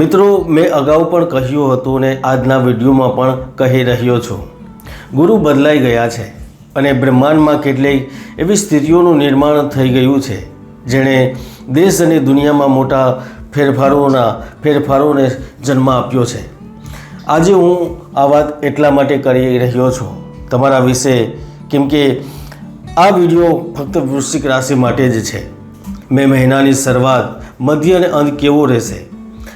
મિત્રો, મેં અગાઉ પણ કહ્યું હતું ને આજના વિડીયોમાં પણ કહી રહ્યો છું. ગુરુ બદલાઈ ગયા છે અને બ્રહ્માંડમાં કેટલીક એવી સ્થિતિઓનું નિર્માણ થઈ ગયું છે, જેણે દેશ અને દુનિયામાં મોટા ફેરફારોના ફેરફારોને જન્મ આપ્યો છે. આજે હું આ વાત એટલા માટે કરી રહ્યો છું તમારા વિશે, કેમ કે આ વીડિયો ફક્ત વૃશ્ચિક રાશિ માટે જ છે. મે મહિનાની શરૂઆત મધ્ય અને અંત કેવો રહેશે?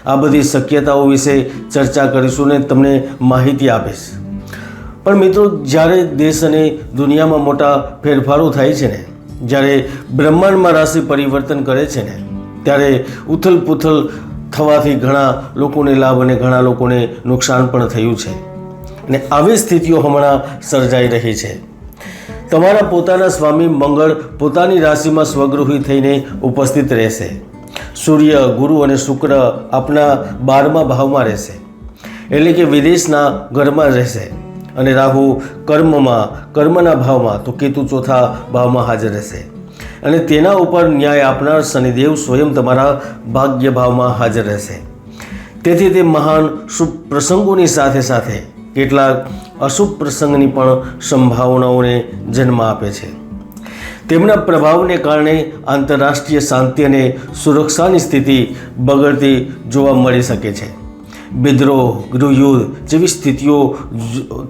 આ બધી શક્યતાઓ વિશે ચર્ચા કરીશું ને તમને માહિતી આપીશ. પણ મિત્રો, જ્યારે દેશ અને દુનિયામાં મોટા ફેરફારો થાય છે ને, જ્યારે બ્રહ્માંડમાં રાશિ પરિવર્તન કરે છે ને, ત્યારે ઉથલ પુથલ થવાથી ઘણા લોકોને લાભ અને ઘણા લોકોને નુકસાન પણ થયું છે. અને આવી સ્થિતિઓ હમણાં સર્જાઈ રહી છે. તમારા પોતાના સ્વામી મંગળ પોતાની રાશિમાં સ્વગૃહી થઈને ઉપસ્થિત રહેશે. સૂર્ય, ગુરુ અને શુક્ર આપના બારમા ભાવમાં રહેશે. એટલે કે વિદેશના ઘરમાં રહેશે. અને રાહુ કર્મમાં, કર્મના ભાવમાં, તો કેતુ ચોથા ભાવમાં હાજર રહેશે. અને તેના ઉપર ન્યાય આપનાર શનિદેવ સ્વયં તમારા ભાગ્ય ભાવમાં હાજર રહેશે. તેથી તે મહાન શુભ પ્રસંગોની સાથે સાથે કેટલાક અશુભ પ્રસંગની પણ સંભાવનાઓને જન્મ આપે છે. તેમના પ્રભાવને કારણે આંતરરાષ્ટ્રીય શાંતિ અને સુરક્ષાની સ્થિતિ બગડતી જોવા મળી શકે છે. વિદ્રોહ ગૃહયુદ્ધ જેવી સ્થિતિઓ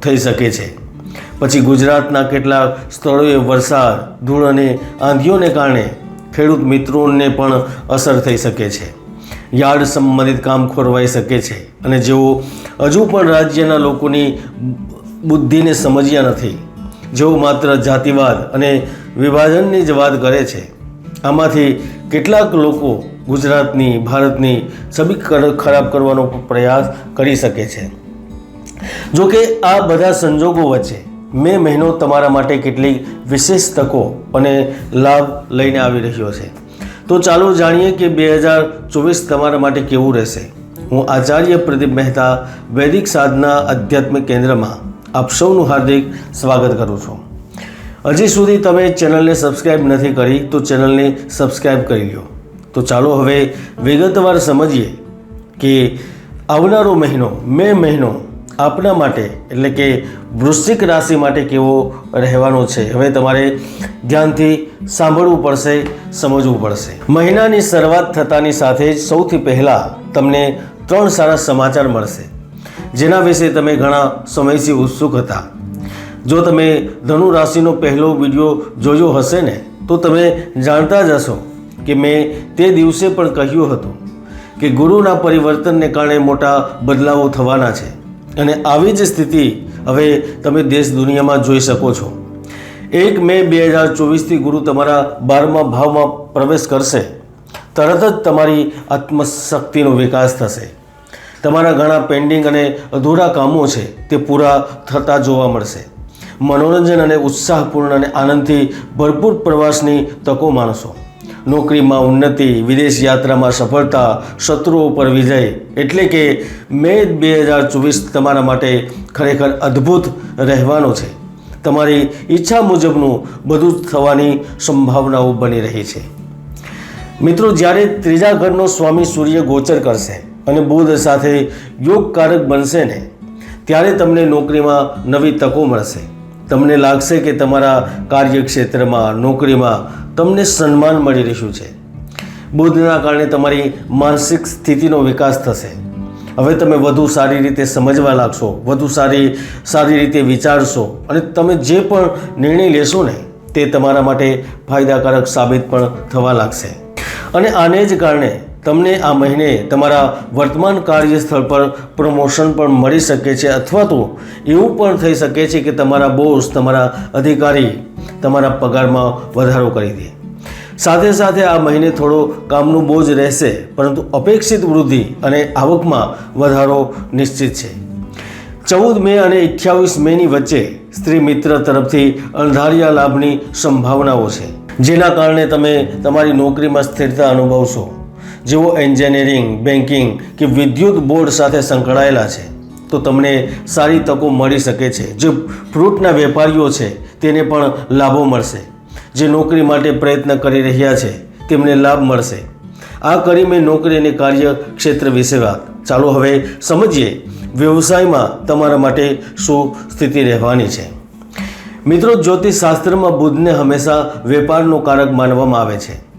થઈ શકે છે. પછી ગુજરાતના કેટલાક સ્થળોએ વરસાદ, ધૂળ અને આંધીઓને કારણે ખેડૂત મિત્રોને પણ અસર થઈ શકે છે. યાર્ડ સંબંધિત કામ ખોરવાઈ શકે છે અને જેઓ હજુ પણ રાજ્યના લોકોની બુદ્ધિને સમજ્યા નથી. જેઓ માત્ર જાતિવાદ અને વિભાજનની જ વાત કરે છે. આમાંથી કેટલાક લોકો ગુજરાતની, ભારતની છબી ખરાબ કરવાનો પ્રયાસ કરી શકે છે. જોકે આ બધા સંજોગો વચ્ચે મે મહિનો તમારા માટે કેટલીક વિશેષ તકો અને લાભ લઈને આવી રહ્યો છે. તો ચાલો જાણીએ કે બે હજાર ચોવીસ તમારા માટે કેવું રહેશે. હું આચાર્ય પ્રદીપ મહેતા, વૈદિક સાધના આધ્યાત્મિક કેન્દ્રમાં આપ સૌનું હાર્દિક સ્વાગત કરું છું. હજી સુધી તમે ચેનલને સબસ્ક્રાઇબ નથી કરી તો ચેનલને સબસ્ક્રાઇબ કરી લો તો ચાલો હવે વિગતવાર સમજીએ કે આવનારો મહિનો, મે મહિનો આપના માટે એટલે કે વૃશ્ચિક રાશિ માટે કેવો રહેવાનો છે, હવે તમારે ધ્યાનથી સાંભળવું પડશે, સમજવું પડશે. મહિનાની શરૂઆત થતાની સાથે જ સૌથી પહેલાં તમને ત્રણ સારા સમાચાર મળશે. જેના વિશે તમે ઘણા સમયથી ઉત્સુક હતા. જો તમે ધનુ રાશિનો પહેલો વીડિયો જોયો હશે ને, તો તમે જાણતા જ હશો કે મેં તે દિવસે પણ કહ્યું હતું કે ગુરુના પરિવર્તનને કારણે મોટા બદલાવો થવાના છે. અને આવી જ સ્થિતિ હવે તમે દેશ દુનિયામાં જોઈ શકો છો. એક મે બે હજાર ચોવીસથી ગુરુ તમારા બારમા ભાવમાં પ્રવેશ કરશે. તરત જ તમારી આત્મશક્તિનો વિકાસ થશે. તમારા ઘણા પેન્ડિંગ અને અધૂરા કામો છે તે પૂરા થતા જોવા મળશે. મનોરંજન અને ઉત્સાહપૂર્ણ અને આનંદથી ભરપૂર પ્રવાસની તકો માણશો નોકરીમાં ઉન્નતિ, વિદેશ યાત્રામાં સફળતા, શત્રુઓ પર વિજય એટલે કે મે બે હજાર ચોવીસ તમારા માટે ખરેખર અદ્ભુત રહેવાનો છે. તમારી ઈચ્છા મુજબનું બધું થવાની સંભાવનાઓ બની રહી છે. મિત્રો, જ્યારે ત્રીજા ઘરનો સ્વામી સૂર્ય ગોચર કરશે અને બુધ સાથે યોગકારક બનશે ને, ત્યારે તમને નોકરીમાં નવી તકો મળશે. તમને લાગશે કે તમારા કાર્યક્ષેત્રમાં, નોકરીમાં તમને સન્માન મળી રહ્યું છે. બુદ્ધના કારણે તમારી માનસિક સ્થિતિનો વિકાસ થશે. હવે તમે વધુ સારી રીતે સમજવા લાગશો, વધુ સારી સારી રીતે વિચારશો અને તમે જે પણ નિર્ણય લેશો ને, તે તમારા માટે ફાયદાકારક સાબિત પણ થવા લાગશે. અને આને જ કારણે તમને આ મહિને તમારા વર્તમાન કાર્યસ્થળ પર પ્રમોશન પણ મળી શકે છે અથવા તો એવું પણ થઈ શકે છે કે તમારા બોસ, તમારા અધિકારી તમારા પગારમાં વધારો કરી દે. સાથે સાથે આ મહિને થોડો કામનું બોજ રહેશે, પરંતુ અપેક્ષિત વૃદ્ધિ અને આવકમાં વધારો નિશ્ચિત છે. ચૌદ મે અને અઠ્યાવીસ મેની વચ્ચે સ્ત્રી મિત્ર તરફથી અણધાર્યા લાભની સંભાવનાઓ છે, જેના કારણે તમે તમારી નોકરીમાં સ્થિરતા અનુભવશો. જેઓ એન્જિનિયરિંગ બેન્કિંગ કે વિદ્યુત બોર્ડ સાથે સંકળાયેલા છે, તો તમને સારી તકો મળી શકે છે. જે ફ્રૂટના વેપારીઓ છે, તેને પણ લાભો મળશે. જે નોકરી માટે પ્રયત્ન કરી રહ્યા છે, તેમને લાભ મળશે. આ કરી મેં નોકરી અને કાર્યક્ષેત્ર વિશે વાત. ચાલો હવે સમજીએ, વ્યવસાયમાં તમારા માટે શું સ્થિતિ રહેવાની છે. મિત્રો, જ્યોતિષશાસ્ત્રમાં બુદ્ધને હંમેશા વેપારનો કારક માનવામાં આવે છે.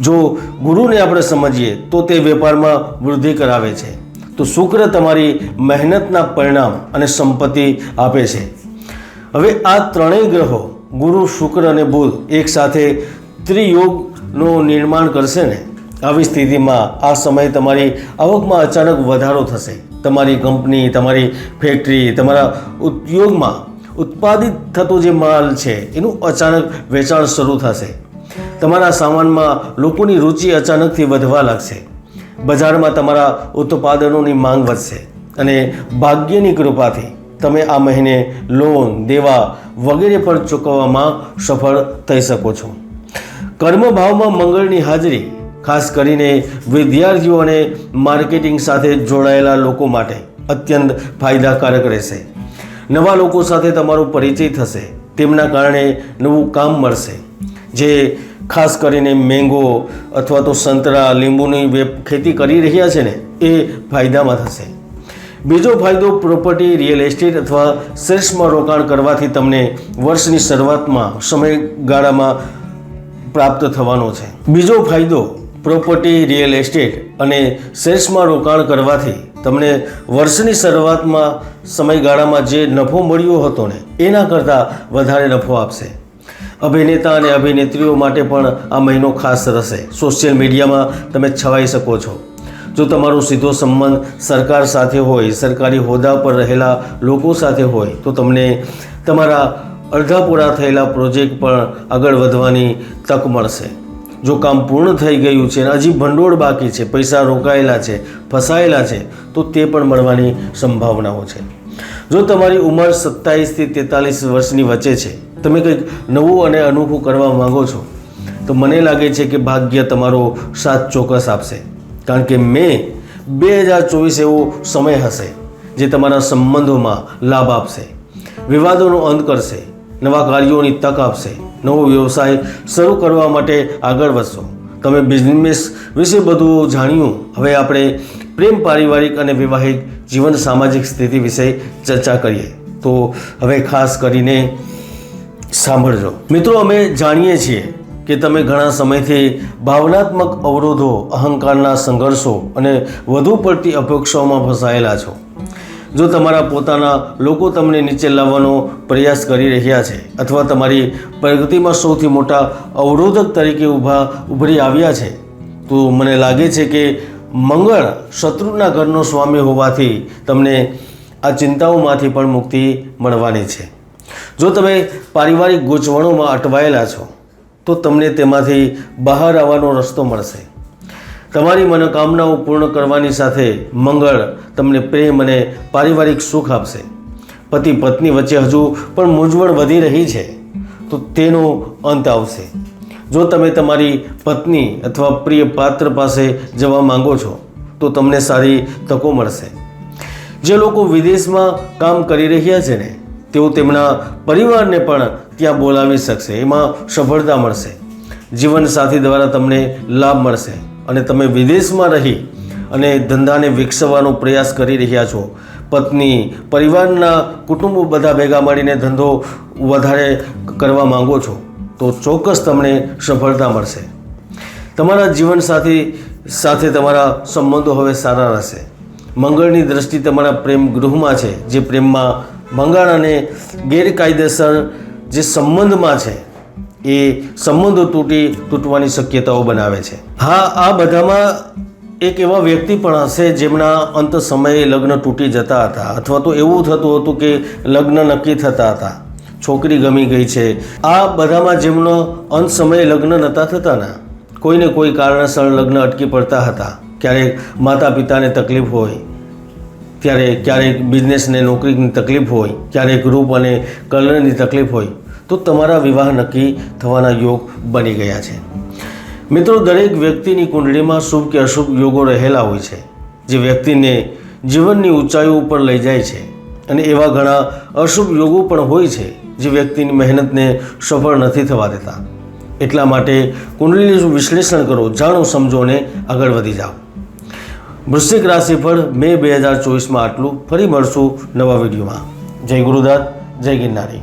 જો ગુરુને આપણે સમજીએ તો તે વેપારમાં વૃદ્ધિ કરાવે છે. તો શુક્ર તમારી મહેનતના પરિણામ અને સંપત્તિ આપે છે. હવે આ ત્રણેય ગ્રહો, ગુરુ, શુક્ર અને બુધ એકસાથે ત્રિયોગનું નિર્માણ કરશે ને, આવી સ્થિતિમાં આ સમયે તમારી આવકમાં અચાનક વધારો થશે. તમારી કંપની, તમારી ફેક્ટરી, તમારા ઉદ્યોગમાં ઉત્પાદિત થતો જે માલ છે, એનું અચાનક વેચાણ શરૂ થશે. તમારા સામાનમાં લોકોની રુચિ અચાનકથી વધવા લાગશે. બજારમાં તમારા ઉત્પાદનોની માંગ વધશે અને ભાગ્યની કૃપાથી તમે આ મહિને લોન, દેવા વગેરે પણ ચૂકવવામાં સફળ થઈ શકો છો. કર્મભાવમાં મંગળની હાજરી, ખાસ કરીને વિદ્યાર્થીઓ અને માર્કેટિંગ સાથે જોડાયેલા લોકો માટે અત્યંત ફાયદાકારક રહેશે. નવા લોકો સાથે તમારો પરિચય થશે. તેમના કારણે નવું કામ મળશે, જે ખાસ કરીને મેંગો અથવા તો સંતરા, લીંબુની વેપ ખેતી કરી રહ્યા છે ને, એ ફાયદામાં થશે. બીજો ફાયદો પ્રોપર્ટી, રિયલ એસ્ટેટ અથવા શેર્સમાં રોકાણ કરવાથી તમને વર્ષની શરૂઆતમાં સમયગાળામાં પ્રાપ્ત થવાનો છે. બીજો ફાયદો પ્રોપર્ટી, રિયલ એસ્ટેટ અને શેર્સમાં રોકાણ કરવાથી તમને વર્ષની શરૂઆતમાં સમયગાળામાં જે નફો મળ્યો હતો ને, એના કરતાં વધારે નફો આપશે. અભિનેતા અને અભિનેત્રીઓ માટે પણ આ મહિનો ખાસ રહેશે સોશિયલ મીડિયામાં તમે છવાઈ શકો છો. જો તમારો સીધો સંબંધ સરકાર સાથે હોય, સરકારી હોદ્દા પર રહેલા લોકો સાથે હોય, તો તમને તમારા અડધા પૂરા થયેલા પ્રોજેક્ટ પણ આગળ વધવાની તક મળશે. જો કામ પૂર્ણ થઈ ગયું છે અને હજી ભંડોળ બાકી છે, પૈસા રોકાયેલા છે, ફસાયેલા છે, તો તે પણ મળવાની સંભાવનાઓ છે. જો તમારી ઉંમર સત્તાવીસથી તેતાલીસ વર્ષની વચ્ચે છે તમે કંઈક નવું અને અનોખું કરવા માંગો છો, તો મને લાગે છે કે ભાગ્ય તમારો સાથ ચોક્કસ આપશે. કારણ કે મે બે હજાર ચોવીસ એવો સમય હશે જે તમારા સંબંધોમાં લાભ આપશે, વિવાદોનો અંત કરશે, નવા કાર્યોની તક આપશે, નવો વ્યવસાય શરૂ કરવા માટે આગળ વધશો. તમે બિઝનેસ વિશે બધું જાણ્યું. હવે આપણે પ્રેમ, પારિવારિક અને વૈવાહિક જીવન સામાજિક સ્થિતિ વિશે ચર્ચા કરીએ. તો હવે ખાસ કરીને સાંભળજો. મિત્રો, અમે જાણીએ છીએ કે તમે ઘણા સમયથી ભાવનાત્મક અવરોધો, અહંકારના સંઘર્ષો અને વધુ પડતી અપેક્ષાઓમાં ફસાયેલા છો. જો તમારા પોતાના લોકો તમને નીચે લાવવાનો પ્રયાસ કરી રહ્યા છે અથવા તમારી પ્રગતિમાં સૌથી મોટા અવરોધક તરીકે ઊભા ઉભરી આવ્યા છે, તો મને લાગે છે કે મંગળ શત્રુના ઘરનો સ્વામી હોવાથી તમને આ ચિંતાઓમાંથી પણ મુક્તિ મળવાની છે. જો તમે પારિવારિક ગૂંચવણોમાં અટવાયેલા છો, તો તમને તેમાંથી બહાર આવવાનો રસ્તો મળશે. તમારી મનોકામનાઓ પૂર્ણ કરવાની સાથે મંગળ તમને પ્રેમ અને પારિવારિક સુખ આપશે. પતિ પત્ની વચ્ચે હજુ પણ મૂંઝવણ વધી રહી છે, તો તેનો અંત આવશે. જો તમે તમારી પત્ની અથવા પ્રિય પાત્ર પાસે જવા માંગો છો, તો તમને સારી તકો મળશે. જે લોકો વિદેશમાં કામ કરી રહ્યા છે ને તેઓ તેમના પરિવારને પણ ત્યાં બોલાવી શકશે. એમાં સફળતા મળશે. જીવનસાથી દ્વારા તમને લાભ મળશે. અને તમે વિદેશમાં રહી અને ધંધાને વિકસાવવાનો પ્રયાસ કરી રહ્યા છો. પત્ની, પરિવારના કુટુંબો બધા ભેગા મળીને ધંધો વધારે કરવા માંગો છો, તો ચોક્કસ તમને સફળતા મળશે. તમારા જીવનસાથી સાથે તમારા સંબંધો હવે સારા રહેશે. મંગળની દ્રષ્ટિ તમારા પ્રેમ ગૃહમાં છે, જે પ્રેમમાં મંગળ અને ગેરકાયદેસર જે સંબંધમાં છે, એ સંબંધો તૂટી તૂટવાની શક્યતાઓ બનાવે છે. હા, આ બધામાં એક એવા વ્યક્તિ પણ હશે જેમના અંત સમયે લગ્ન તૂટી જતા હતા અથવા તો એવું થતું હતું કે લગ્ન નક્કી થતા હતા. છોકરી ગમી ગઈ છે. આ બધામાં જેમનો અંત સમયે લગ્ન નહોતા થતાના કોઈને કોઈ કારણસર લગ્ન અટકી પડતા હતા. ક્યારેક માતા પિતાને તકલીફ હોય ત્યારે ક્યારેક બિઝનેસને નોકરીની તકલીફ હોય ક્યારેક રૂપ અને કલરની તકલીફ હોય, તો તમારા વિવાહ નક્કી થવાના યોગ બની ગયા છે. મિત્રો, દરેક વ્યક્તિની કુંડળીમાં શુભ કે અશુભ યોગો રહેલા હોય છે, જે વ્યક્તિને જીવનની ઊંચાઈઓ ઉપર લઈ જાય છે અને એવા ઘણા અશુભ યોગો પણ હોય છે, જે વ્યક્તિની મહેનતને સફળ નથી થવા દેતા. એટલા માટે કુંડળીનું વિશ્લેષણ કરો, જાણો, સમજો અને આગળ વધી જાઓ. વૃશ્ચિક પર મે બે હજાર ચોવીસમાં આટલું. ફરી મળશું નવા વિડીયોમાં. જય ગુરુદાસ જય ગિરનારી.